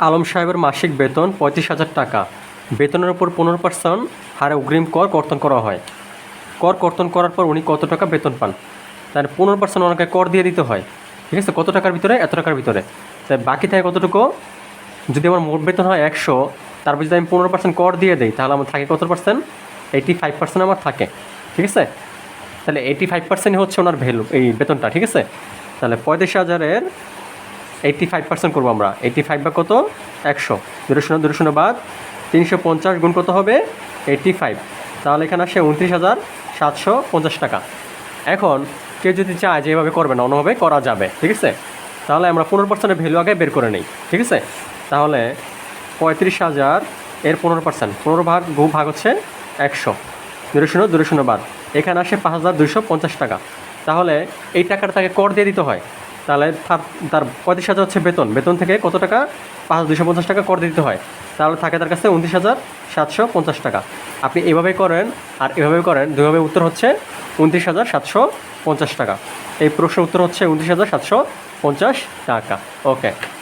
আলম সাহেবের মাসিক বেতন পঁয়ত্রিশ হাজার টাকা। বেতনের উপর পনেরো পার্সেন্ট হারে অগ্রিম কর কর্তন করা হয়। কর কর্তন করার পর উনি কত টাকা বেতন পান? তার পনেরো পার্সেন্ট ওনাকে কর দিয়ে দিতে হয়। ঠিক আছে? কত টাকার ভিতরে? এত টাকার ভিতরে। তাই বাকি থাকে কতটুকু? যদি আমার মোট বেতন হয় একশো তারপর যদি আমি পনেরো পার্সেন্ট কর দিয়ে দিই, তাহলে আমার থাকে কত পার্সেন্ট? এইটি ফাইভ পার্সেন্ট আমার থাকে। ঠিক আছে? তাহলে এইটি ফাইভ পার্সেন্ট হচ্ছে ওনার ভ্যালু, এই বেতনটা। ঠিক আছে? তাহলে পঁয়ত্রিশ হাজারের এইট্টি ফাইভ পার্সেন্ট করব আমরা। এইট্টি ফাইভ বা কত? একশো। দুটো শূন্য দুটো শূন্য বাদ। তিনশো পঞ্চাশ গুণ কত হবে? এইট্টি ফাইভ তাহলে এখানে আসে উনত্রিশ হাজার সাতশো পঞ্চাশ টাকা। এখন কেউ যদি চায় যে এভাবে করবে না, অন্যভাবে করা যাবে, ঠিক আছে? তাহলে আমরা পনেরো পার্সেন্টের ভ্যালু আগে বের করে নিই, ঠিক আছে? তাহলে পঁয়ত্রিশ হাজার এর পনেরো পার্সেন্ট পনেরো ভাগ বহু ভাগ হচ্ছে একশো। দুটো শূন্য দুটো শূন্য বাদ। এখানে আসে পাঁচ হাজার দুশো পঞ্চাশ টাকা। তাহলে এই টাকাটা তাকে কর দিয়ে দিতে হয়। তাহলে তার তার পঁয়ত্রিশ হাজার হচ্ছে বেতন। বেতন থেকে কত টাকা? পাঁচ দুশো পঞ্চাশ টাকা কর দিতে হয়। তাহলে থাকে তার কাছে উনত্রিশ হাজার সাতশো পঞ্চাশ টাকা। আপনি এভাবে করেন আর এভাবে করেন, দুইভাবে উত্তর হচ্ছে উনত্রিশ হাজার সাতশো পঞ্চাশ টাকা। এই প্রশ্নের উত্তর হচ্ছে উনত্রিশ হাজার সাতশো পঞ্চাশ টাকা। ওকে।